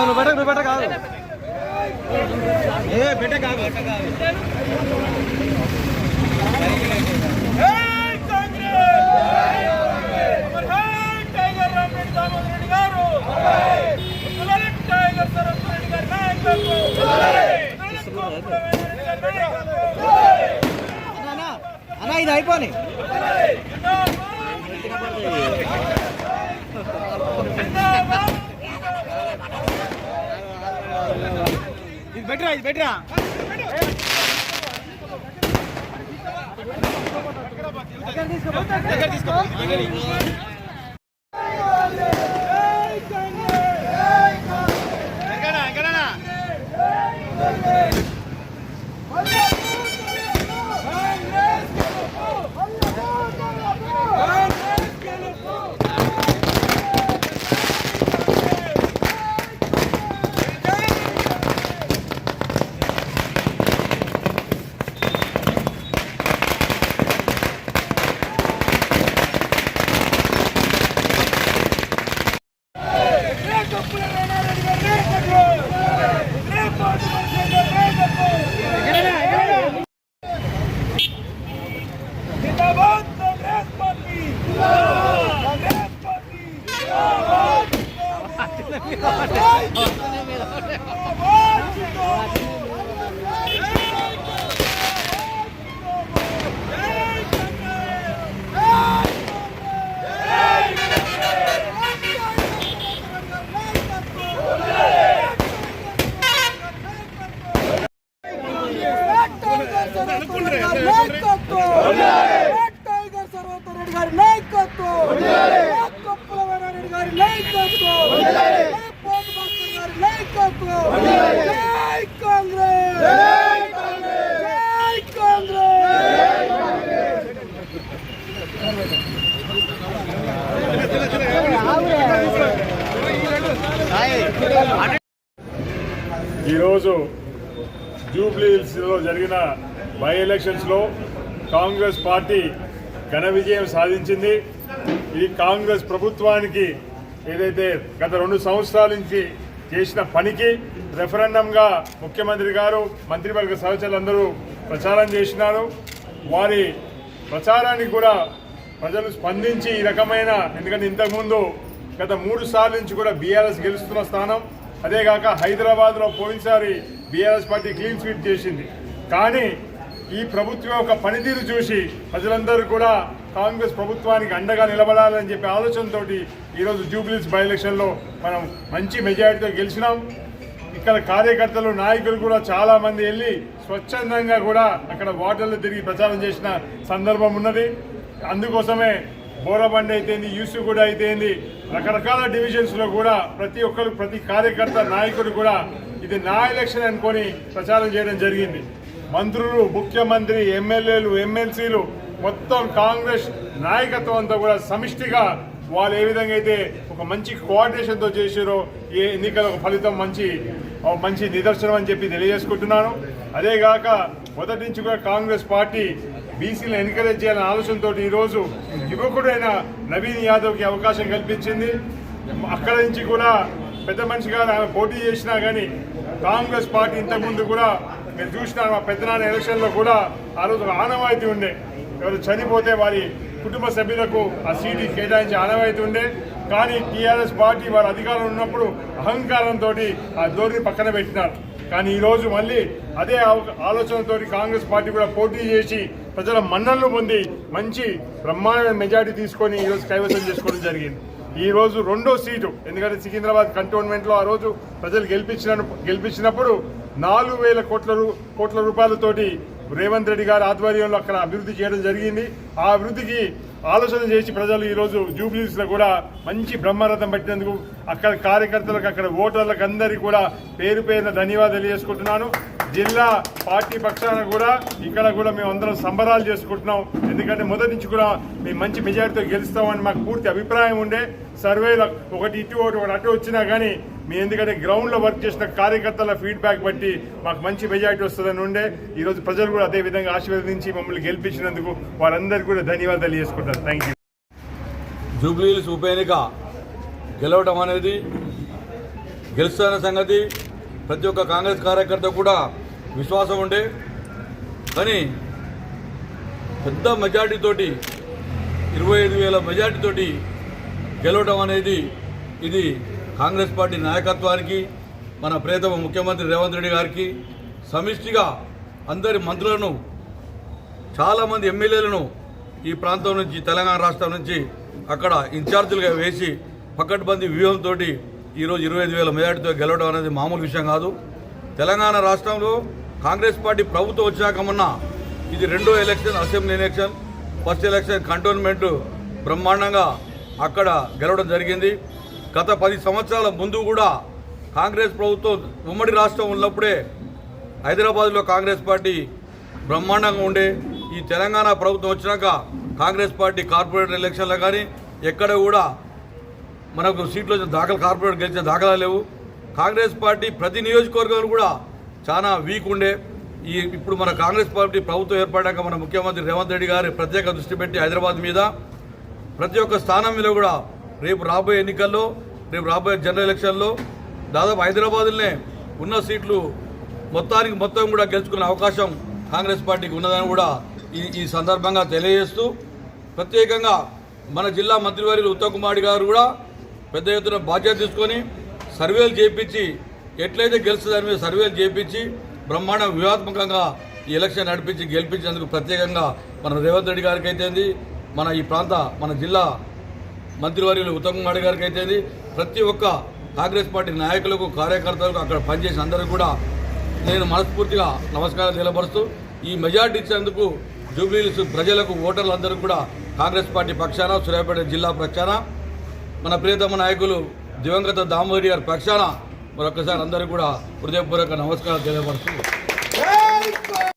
నువ్వు పెట్టకు నువ్వు పెట్ట కాదు ఏ పెట్ట కాదు ఇది అయిపోయి ఇది బెటరా ఇది బెటరా దగ్గర తీసుకో Vai, vai, vai. ఈరోజు జూబ్లీహిల్స్లో జరిగిన బై ఎలక్షన్స్లో కాంగ్రెస్ పార్టీ ఘన విజయం సాధించింది. ఈ కాంగ్రెస్ ప్రభుత్వానికి ఏదైతే గత రెండు సంవత్సరాల నుంచి చేసిన పనికి రెఫరెండంగా ముఖ్యమంత్రి గారు మంత్రివర్గ సహచరులందరూ ప్రచారం చేసినారు. వారి ప్రచారానికి కూడా ప్రజలు స్పందించి ఈ రకమైన ఎందుకంటే ఇంతకుముందు గత మూడు సార్లు నుంచి కూడా బీఆర్ఎస్ గెలుస్తున్న స్థానం. అదేగాక హైదరాబాద్లో పోయినసారి బీఆర్ఎస్ పార్టీ క్లీన్ స్వీట్ చేసింది. కానీ ఈ ప్రభుత్వం యొక్క పనితీరు చూసి ప్రజలందరూ కూడా కాంగ్రెస్ ప్రభుత్వానికి అండగా నిలబడాలని చెప్పి ఆలోచనతోటి ఈరోజు జూబ్లీస్ బై ఎలక్షన్లో మనం మంచి మెజారిటీతో గెలిచినాం. ఇక్కడ కార్యకర్తలు నాయకులు కూడా చాలామంది వెళ్ళి స్వచ్ఛందంగా కూడా అక్కడ వాటర్లు తిరిగి ప్రచారం చేసిన సందర్భం ఉన్నది. అందుకోసమే బోరబండి అయితేంది యూసుగూడ అయితేంది రకరకాల డివిజన్స్లో కూడా ప్రతి ఒక్కరు ప్రతి కార్యకర్త నాయకుడు కూడా ఇది నా ఎలక్షన్ అనుకొని ప్రచారం చేయడం జరిగింది. మంత్రులు ముఖ్యమంత్రి ఎమ్మెల్యేలు ఎమ్మెల్సీలు మొత్తం కాంగ్రెస్ నాయకత్వం అంతా కూడా సమిష్టిగా వాళ్ళు ఏ విధంగా అయితే ఒక మంచి కోఆర్డినేషన్తో చేసారో ఈ ఎన్నికల ఫలితం మంచి మంచి నిదర్శనం అని చెప్పి తెలియజేసుకుంటున్నాను. అదేగాక మొదటి నుంచి కూడా కాంగ్రెస్ పార్టీ బీసీలను ఎన్కరేజ్ చేయాలనే ఆలోచనతో ఈరోజు యువకుడైన నవీన్ యాదవ్కి అవకాశం కల్పించింది. అక్కడ నుంచి కూడా పెద్ద మనిషిగా ఆమె పోటీ చేసినా కానీ కాంగ్రెస్ పార్టీ ఇంతకుముందు కూడా మీరు చూసినారు మా పెద్దనాన్న ఎలక్షన్లో కూడా ఆ రోజు ఆనవాయితీ ఉండే. ఎవరు చనిపోతే వారి కుటుంబ సభ్యులకు ఆ సీటు కేటాయించి ఆనవాయితుండే కానీ టీఆర్ఎస్ పార్టీ వారి అధికారంలో ఉన్నప్పుడు అహంకారంతో ఆ ధోరణి పక్కన పెట్టినారు. కానీ ఈరోజు మళ్ళీ అదే ఆలోచనతో కాంగ్రెస్ పార్టీ కూడా పోటీ చేసి ప్రజల మన్ననలు పొంది మంచి బ్రహ్మాండమైన మెజార్టీ తీసుకొని ఈరోజు కైవసం చేసుకోవడం జరిగింది. ఈరోజు రెండో సీటు. ఎందుకంటే సికింద్రాబాద్ కంటోన్మెంట్లో ఆ రోజు ప్రజలు గెలిపించిన గెలిపించినప్పుడు నాలుగు వేల కోట్ల రూ- కోట్ల రూపాయలతోటి రేవంత్ రెడ్డి గారి ఆధ్వర్యంలో అక్కడ అభివృద్ధి చేయడం జరిగింది. ఆ అభివృద్ధికి ఆలోచన చేసి ప్రజలు ఈరోజు జూబ్లీస్లో కూడా మంచి బ్రహ్మరథం పెట్టినందుకు అక్కడ కార్యకర్తలకు అక్కడ ఓటర్లకు అందరికీ కూడా పేరు పేరున ధన్యవాదాలు తెలియజేసుకుంటున్నాను. జిల్లా పార్టీ పక్షాన కూడా ఇక్కడ కూడా మేము అందరం సంబరాలు చేసుకుంటున్నాం. ఎందుకంటే మొదటి నుంచి కూడా మేము మంచి మెజారిటీతో గెలుస్తామని మాకు పూర్తి అభిప్రాయం ఉండే. సర్వేలో ఒకటి ఇటు ఒకటి ఒకటి అటు వచ్చినా కానీ మీ ఎందుకంటే గ్రౌండ్లో వర్క్ చేసిన కార్యకర్తల ఫీడ్బ్యాక్ బట్టి మాకు మంచి మెజారిటీ వస్తుందని ఉండే. ఈరోజు ప్రజలు కూడా అదే విధంగా ఆశీర్వదించి మమ్మల్ని గెలిపించినందుకు వారందరికీ కూడా ధన్యవాదాలు చేసుకుంటారు. థ్యాంక్ యూ జూబ్లీహిల్స్ ఉప ఎన్నిక గెలవడం అనేది గెలుస్తున్న సంగతి ప్రతి ఒక్క కాంగ్రెస్ కార్యకర్త కూడా విశ్వాసం ఉండే. కానీ పెద్ద మెజార్టీతోటి ఇరవై ఐదు వేల మెజార్టీతోటి గెలవడం అనేది ఇది కాంగ్రెస్ పార్టీ నాయకత్వానికి మన ప్రియతమ ముఖ్యమంత్రి రేవంత్ రెడ్డి గారికి సమిష్టిగా అందరి మంత్రులను చాలామంది ఎమ్మెల్యేలను ఈ ప్రాంతం నుంచి తెలంగాణ రాష్ట్రం నుంచి అక్కడ ఇన్ఛార్జీలుగా వేసి పకడ్బందీ వ్యూహంతో ఈరోజు ఇరవై ఐదు వేల మెజార్టీతో గెలవడం అనేది మామూలు విషయం కాదు. తెలంగాణ రాష్ట్రంలో కాంగ్రెస్ పార్టీ ప్రభుత్వం వచ్చాక మొన్న ఇది రెండో election assembly election first election cantonment బ్రహ్మాండంగా అక్కడ గెలవడం జరిగింది. గత పది సంవత్సరాల ముందు కూడా కాంగ్రెస్ ప్రభుత్వం ఉమ్మడి రాష్ట్రం ఉన్నప్పుడే హైదరాబాద్లో కాంగ్రెస్ పార్టీ బ్రహ్మాండంగా ఉండే. ఈ తెలంగాణ ప్రభుత్వం వచ్చినాక కాంగ్రెస్ పార్టీ కార్పొరేటర్ ఎలక్షన్లో కానీ ఎక్కడ కూడా మనకు సీట్లు వచ్చిన దాఖలు కార్పొరేట్ గెలిచిన దాఖలా లేవు. కాంగ్రెస్ పార్టీ ప్రతి నియోజకవర్గంలో కూడా చాలా వీక్ ఉండే. ఈ ఇప్పుడు మన కాంగ్రెస్ పార్టీ ప్రభుత్వం ఏర్పడ్డాక మన ముఖ్యమంత్రి రేవంత్ రెడ్డి గారు ప్రత్యేక దృష్టి పెట్టి హైదరాబాద్ మీద ప్రతి ఒక్క స్థానం మీద కూడా రేపు రాబోయే ఎన్నికల్లో రేపు రాబోయే జనరల్ ఎలక్షన్లో దాదాపు హైదరాబాద్లోనే ఉన్న సీట్లు మొత్తానికి మొత్తం కూడా గెలుచుకునే అవకాశం కాంగ్రెస్ పార్టీకి ఉన్నదని కూడా ఈ ఈ సందర్భంగా తెలియజేస్తూ ప్రత్యేకంగా మన జిల్లా మంత్రివర్యులు ఉత్తమ్ కుమార్ గారు కూడా పెద్ద ఎత్తున బాధ్యత తీసుకొని సర్వేలు చేయించి ఎట్లయితే గెలుస్తుందని మీద సర్వేలు చేయించి బ్రహ్మాండ వ్యూహాత్మకంగా ఈ ఎలక్షన్ నడిపించి గెలిపించేందుకు ప్రత్యేకంగా మన రేవంత్ రెడ్డి గారికి అయితేంది మన ఈ ప్రాంత మన జిల్లా మంత్రివర్యులు ఉత్తమ్ కుమార్ గారికి అయితేంది ప్రతి ఒక్క కాంగ్రెస్ పార్టీ నాయకులకు కార్యకర్తలకు అక్కడ పనిచేసిన అందరికీ కూడా నేను మనస్ఫూర్తిగా నమస్కారం తెలియపరుస్తూ ఈ మెజార్టీ ఇచ్చేందుకు జూబ్లీహిల్స్ ప్రజలకు ఓటర్లందరూ కూడా కాంగ్రెస్ పార్టీ పక్షాన సూర్యాపేట జిల్లా పక్షాన మన ప్రియతమ నాయకులు దివంగత దామోదరి గారి పక్షాన మరొకసారి అందరికీ కూడా హృదయపూర్వక నమస్కారం తెలియపరుస్తూ